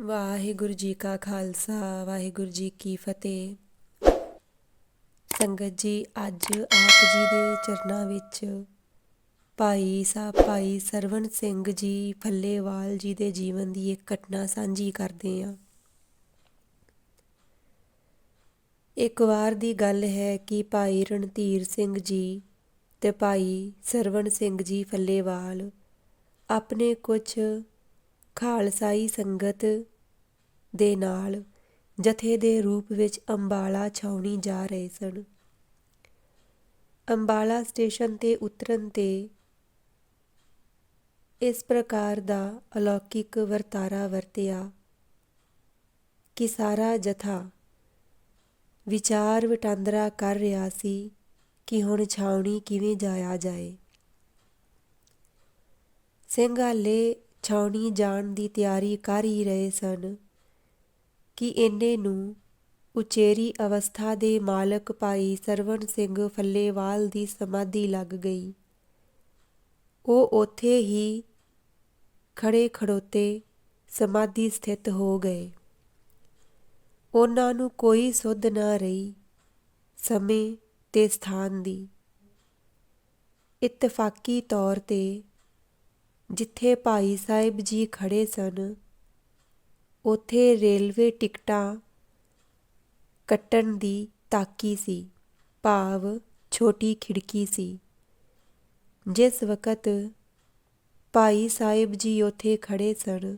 ਵਾਹਿਗੁਰੂ ਜੀ ਕਾ ਖਾਲਸਾ, ਵਾਹਿਗੁਰੂ ਜੀ ਕੀ ਫਤਿਹ। ਸੰਗਤ ਜੀ, ਅੱਜ ਆਪ ਜੀ ਦੇ ਚਰਨਾਂ ਵਿੱਚ ਭਾਈ ਸਾਹਿਬ, ਭਾਈ ਸਰਵਣ ਸਿੰਘ ਜੀ ਫੱਲੇਵਾਲ ਜੀ ਦੇ ਜੀਵਨ ਦੀ ਇੱਕ ਘਟਨਾ ਸਾਂਝੀ ਕਰਦੇ ਹਾਂ। ਇੱਕ ਵਾਰ ਦੀ ਗੱਲ ਹੈ ਕਿ ਭਾਈ ਰਣਧੀਰ ਸਿੰਘ ਜੀ ਤੇ ਭਾਈ ਸਰਵਣ ਸਿੰਘ ਜੀ ਫੱਲੇਵਾਲ ਆਪਣੇ ਕੁਝ ਖਾਲਸਾਈ ਸੰਗਤ ਦੇ ਨਾਲ ਜਥੇ ਦੇ ਰੂਪ ਵਿੱਚ ਅੰਬਾਲਾ ਛਾਉਣੀ ਜਾ ਰਹੇ ਸਨ। ਅੰਬਾਲਾ ਸਟੇਸ਼ਨ ਤੇ ਉਤਰਨ ਤੇ ਇਸ ਪ੍ਰਕਾਰ ਦਾ ਅਲੌਕਿਕ ਵਰਤਾਰਾ ਵਰਤਿਆ ਕਿ ਸਾਰਾ ਜਥਾ ਵਿਚਾਰ ਵਟਾਂਦਰਾ ਕਰ ਰਿਹਾ ਸੀ ਕਿ ਹੁਣ ਛਾਉਣੀ ਕਿਵੇਂ ਜਾਇਆ ਜਾਏ। ਸਿੰਘਾਲੇ ਛਾਉਣੀ ਜਾਣ ਦੀ ਤਿਆਰੀ ਕਰ ਹੀ ਰਹੇ ਸਨ ਕਿ ਇੰਨੇ ਨੂੰ ਉਚੇਰੀ ਅਵਸਥਾ ਦੇ ਮਾਲਕ ਭਾਈ ਸਰਵਣ ਸਿੰਘ ਫੱਲੇਵਾਲ ਦੀ ਸਮਾਧੀ ਲੱਗ ਗਈ। ਉਹ ਉੱਥੇ ਹੀ ਖੜੇ ਖੜੋਤੇ ਸਮਾਧੀ ਸਥਿਤ ਹੋ ਗਏ। ਉਹਨਾਂ ਨੂੰ ਕੋਈ ਸੁੱਧ ਨਾ ਰਹੀ ਸਮੇਂ ਤੇ ਸਥਾਨ ਦੀ। ਇਤਫਾਕੀ ਤੌਰ ਤੇ ਜਿੱਥੇ ਭਾਈ ਸਾਹਿਬ ਜੀ ਖੜੇ ਸਨ, ਉਥੇ ਰੇਲਵੇ ਟਿਕਟਾਂ ਕੱਟਣ ਦੀ ਤਾਕੀ ਸੀ, ਭਾਵ ਛੋਟੀ ਖਿੜਕੀ ਸੀ। ਜਿਸ ਵਕਤ ਭਾਈ ਸਾਹਿਬ ਜੀ ਉਥੇ ਖੜੇ ਸਨ,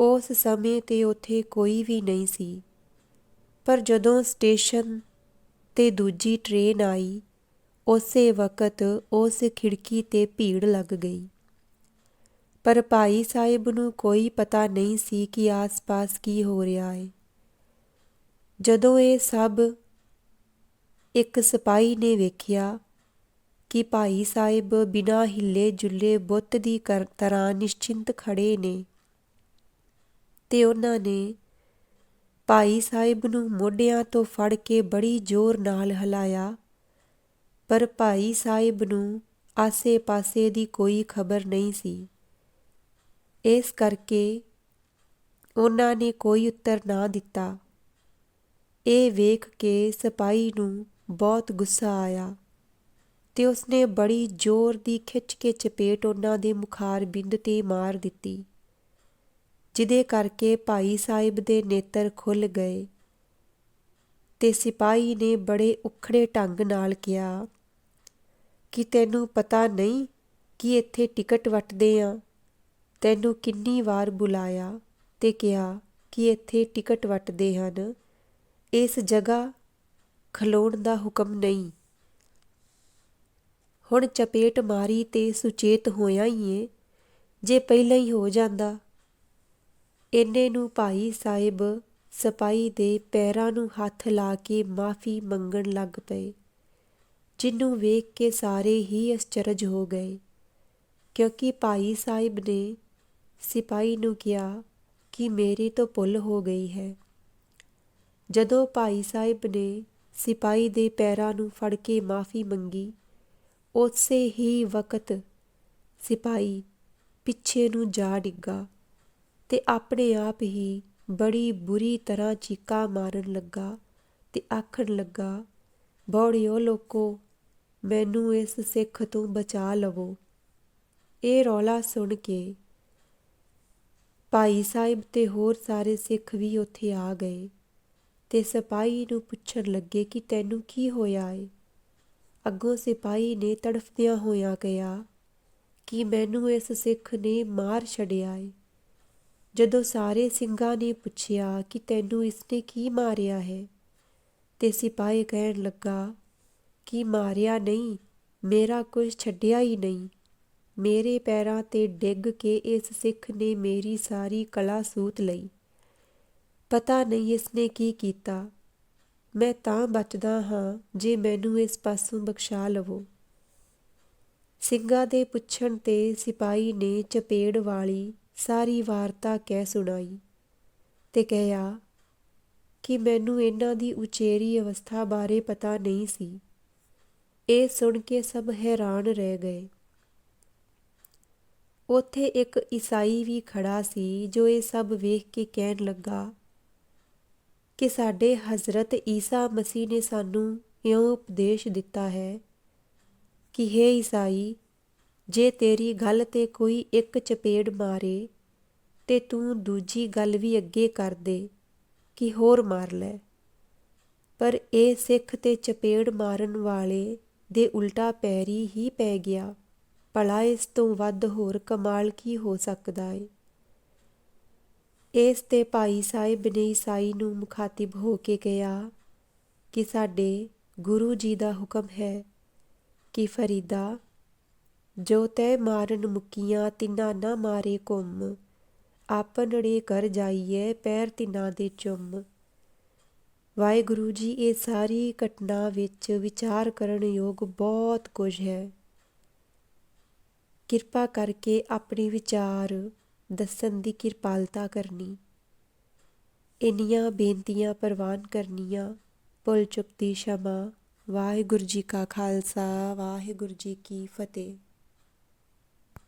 ਉਸ ਸਮੇਂ ਤੇ ਉਥੇ ਕੋਈ ਵੀ ਨਹੀਂ ਸੀ। ਪਰ ਜਦੋਂ ਸਟੇਸ਼ਨ ਤੇ ਦੂਜੀ ਟ੍ਰੇਨ ਆਈ, ਉਸੇ ਵਕਤ ਉਸ ਖਿੜਕੀ ਤੇ ਭੀੜ ਲੱਗ ਗਈ। ਪਰ ਭਾਈ ਸਾਹਿਬ ਨੂੰ ਕੋਈ ਪਤਾ ਨਹੀਂ ਸੀ ਕਿ ਆਸ-ਪਾਸ ਕੀ ਹੋ ਰਿਹਾ ਹੈ ਜਦੋਂ ਇਹ ਸਭ ਇੱਕ ਸਿਪਾਹੀ ਨੇ ਵੇਖਿਆ ਕਿ ਭਾਈ ਸਾਹਿਬ ਬਿਨਾਂ ਹਿੱਲੇ ਜੁੱਲੇ ਬੁੱਤ ਦੀ ਤਰ੍ਹਾਂ ਨਿਸ਼ਚਿੰਤ ਖੜੇ ਨੇ, ਤੇ ਉਹਨਾਂ ਨੇ ਭਾਈ ਸਾਹਿਬ ਨੂੰ ਮੋਢਿਆਂ ਤੋਂ ਫੜ ਕੇ ਬੜੀ ਜ਼ੋਰ ਨਾਲ ਹਿਲਾਇਆ। ਪਰ ਭਾਈ ਸਾਹਿਬ ਨੂੰ ਆਸੇ-ਪਾਸੇ ਦੀ ਕੋਈ ਖਬਰ ਨਹੀਂ ਸੀ। ਇਸ ਕਰਕੇ ਉਹਨਾਂ ਨੇ ਕੋਈ ਉੱਤਰ ਨਾ ਦਿੱਤਾ। ਇਹ ਵੇਖ ਕੇ ਸਿਪਾਹੀ ਨੂੰ ਬਹੁਤ ਗੁੱਸਾ ਆਇਆ ਤੇ ਉਸਨੇ ਬੜੀ ਜ਼ੋਰ ਦੀ ਖਿੱਚ ਕੇ ਚਪੇਟ ਉਹਨਾਂ ਦੇ ਮੁਖਾਰ ਬਿੰਦ ਤੇ ਮਾਰ ਦਿੱਤੀ, ਜਿਹਦੇ ਕਰਕੇ ਭਾਈ ਸਾਹਿਬ ਦੇ ਨੇਤਰ ਖੁੱਲ ਗਏ ਤੇ ਸਿਪਾਹੀ ਨੇ ਬੜੇ ਉਖੜੇ ਢੰਗ ਨਾਲ ਕਿਹਾ ਕਿ ਤੈਨੂੰ ਪਤਾ ਨਹੀਂ ਕਿ ਇੱਥੇ ਟਿਕਟ ਵਟਦੇ ਆ। ਤੈਨੂੰ ਕਿੰਨੀ ਵਾਰ ਬੁਲਾਇਆ ਤੇ ਕਿਹਾ ਕਿ ਇੱਥੇ ਟਿਕਟ ਵੱਟਦੇ ਹਨ। ਇਸ ਜਗ੍ਹਾ ਖਲੋਣ ਦਾ ਹੁਕਮ ਨਹੀਂ। ਹੁਣ ਚਪੇਟ ਮਾਰੀ ਤੇ ਸੁਚੇਤ ਹੋਇਆ ਹੀ ਏ। ਜੇ ਪਹਿਲਾਂ ਹੀ ਹੋ ਜਾਂਦਾ। ਇੰਨੇ ਨੂੰ ਭਾਈ ਸਾਹਿਬ ਸਪਾਈ ਦੇ ਪੈਰਾਂ ਨੂੰ ਹੱਥ ਲਾ ਕੇ ਮਾਫੀ ਮੰਗਣ ਲੱਗ ਪਏ ਜਿਹਨੂੰ ਵੇਖ ਕੇ ਸਾਰੇ ਹੀ ਅਚਰਜ ਹੋ ਗਏ, ਕਿਉਂਕਿ ਭਾਈ ਸਾਹਿਬ ਨੇ ਸਿਪਾਹੀ ਨੂੰ ਕਿਹਾ ਕਿ ਮੇਰੀ ਤੋਂ ਭੁੱਲ ਹੋ ਗਈ ਹੈ। ਜਦੋਂ ਭਾਈ ਸਾਹਿਬ ਨੇ ਸਿਪਾਹੀ ਦੇ ਪੈਰਾਂ ਨੂੰ ਫੜ ਕੇ ਮਾਫੀ ਮੰਗੀ, ਉਸੇ ਹੀ ਵਕਤ ਸਿਪਾਹੀ ਪਿੱਛੇ ਨੂੰ ਜਾ ਡਿੱਗਾ ਤੇ ਆਪਣੇ ਆਪ ਹੀ ਬੜੀ ਬੁਰੀ ਤਰ੍ਹਾਂ ਚੀਕਾ ਮਾਰਨ ਲੱਗਾ ਤੇ ਆਖਣ ਲੱਗਾ, ਬੋੜਿਓ ਲੋਕੋ, ਮੈਨੂੰ ਇਸ ਸਿੱਖ ਤੋਂ ਬਚਾ ਲਵੋ। ਇਹ ਰੌਲਾ ਸੁਣ ਕੇ ਭਾਈ ਸਾਹਿਬ ਤੇ ਹੋਰ ਸਾਰੇ ਸਿੱਖ ਵੀ ਉੱਥੇ ਆ ਗਏ ਤੇ ਸਿਪਾਹੀ ਨੂੰ ਪੁੱਛਣ ਲੱਗੇ ਕਿ ਤੈਨੂੰ ਕੀ ਹੋਇਆ ਏ? ਅੱਗੋਂ ਸਿਪਾਹੀ ਨੇ ਤੜਫਦਿਆਂ ਹੋਇਆਂ ਕਿਹਾ, ਕਿ ਮੈਨੂੰ ਇਸ ਸਿੱਖ ਨੇ ਮਾਰ ਛੜਿਆ ਏ? ਜਦੋਂ ਸਾਰੇ ਸਿੰਘਾਂ ਨੇ ਪੁੱਛਿਆ ਕਿ ਤੈਨੂੰ ਇਸਨੇ ਕੀ ਮਾਰਿਆ ਹੈ, ਤੇ ਸਿਪਾਹੀ ਕਹਿਣ ਲੱਗਾ, ਕਿ ਮਾਰਿਆ ਨਹੀਂ, ਮੇਰਾ ਕੁਝ ਛੱਡਿਆ ਹੀ ਨਹੀਂ। ਮੇਰੇ ਪੈਰਾਂ ਤੇ ਡਿੱਗ ਕੇ ਇਸ ਸਿੱਖ ਨੇ ਮੇਰੀ ਸਾਰੀ ਕਲਾ ਸੂਤ ਲਈ। ਪਤਾ ਨਹੀਂ ਇਸਨੇ ਕੀ ਕੀਤਾ। ਮੈਂ ਤਾਂ ਬਚਦਾ ਹਾਂ ਜੇ ਮੈਨੂੰ ਇਸ ਪਾਸੋਂ ਬਖਸ਼ਾ ਲਵੋ। ਸਿੰਘਾਂ ਦੇ ਪੁੱਛਣ ਤੇ ਸਿਪਾਈ ਨੇ ਚਪੇੜ ਵਾਲੀ ਸਾਰੀ ਵਾਰਤਾ ਕਹਿ ਸੁਣਾਈ ਤੇ ਕਹਿਆ ਕਿ ਮੈਨੂੰ ਇਹਨਾਂ ਦੀ ਉਚੇਰੀ ਅਵਸਥਾ ਬਾਰੇ ਪਤਾ ਨਹੀਂ ਸੀ। ਇਹ ਸੁਣ ਕੇ ਸਭ ਹੈਰਾਨ ਰਹਿ ਗਏ। ਉੱਥੇ ਇੱਕ ਈਸਾਈ ਵੀ ਖੜਾ ਸੀ ਜੋ ਇਹ ਸਭ ਵੇਖ ਕੇ ਕਹਿਣ ਲੱਗਾ, ਕਿ ਸਾਡੇ ਹਜ਼ਰਤ ਈਸਾ ਮਸੀਹ ਨੇ ਸਾਨੂੰ ਇਉਂ ਉਪਦੇਸ਼ ਦਿੱਤਾ ਹੈ ਕਿ हे ਈਸਾਈ, ਜੇ ਤੇਰੀ ਗੱਲ ਤੇ ਕੋਈ ਇੱਕ ਚਪੇੜ ਮਾਰੇ, ਤੇ ਤੂੰ ਦੂਜੀ ਗੱਲ ਵੀ ਅੱਗੇ ਕਰ ਦੇ ਕਿ ਹੋਰ ਮਾਰ ਲੈ। ਪਰ ਇਹ ਸਿੱਖ ਤੇ ਚਪੇੜ ਮਾਰਨ ਵਾਲੇ ਦੇ ਉਲਟਾ ਪੈਰੀ ਹੀ ਪੈ ਗਿਆ। ਭਲਾ ਇਸ ਤੋਂ ਵੱਧ ਹੋਰ ਕਮਾਲ ਕੀ ਹੋ ਸਕਦਾ ਏ? ਇਸ ਤੇ ਭਾਈ ਸਾਹਿਬ ਨੇ ਈਸਾਈ ਨੂੰ ਮੁਖਾਤਿਬ ਹੋ ਕੇ ਕਿਹਾ ਕਿ ਸਾਡੇ ਗੁਰੂ ਜੀ ਦਾ ਹੁਕਮ ਹੈ ਕਿ ਫਰੀਦਾ, ਜੋ ਤੈ ਮਾਰਨ ਮੁਕੀਆਂ ਤਿੰਨਾ ਨਾ ਮਾਰੇ ਘੁੰਮ ਆਪਣੜੇ ਕਰ ਜਾਈਏ ਪੈਰ ਤਿੰਨਾ ਦੇ ਚੁੰਮ। ਵਾਹਿਗੁਰੂ ਜੀ, ਇਹ ਸਾਰੀ ਘਟਨਾ ਵਿੱਚ ਵਿਚਾਰ ਕਰਨ ਯੋਗ ਬਹੁਤ ਕੁਝ ਹੈ। ਕਿਰਪਾ ਕਰਕੇ ਆਪਣੇ ਵਿਚਾਰ ਦੱਸਣ ਦੀ ਕਿਰਪਾਲਤਾ ਕਰਨੀ। ਇੰਨੀਆਂ ਬੇਨਤੀਆਂ ਪ੍ਰਵਾਨ ਕਰਨੀਆਂ। ਭੁੱਲ ਚੁੱਕ ਦੀ ਸ਼ਮਾ। ਵਾਹਿਗੁਰੂ ਜੀ ਕਾ ਖਾਲਸਾ, ਵਾਹਿਗੁਰੂ ਜੀ ਕੀ ਫਤਿਹ।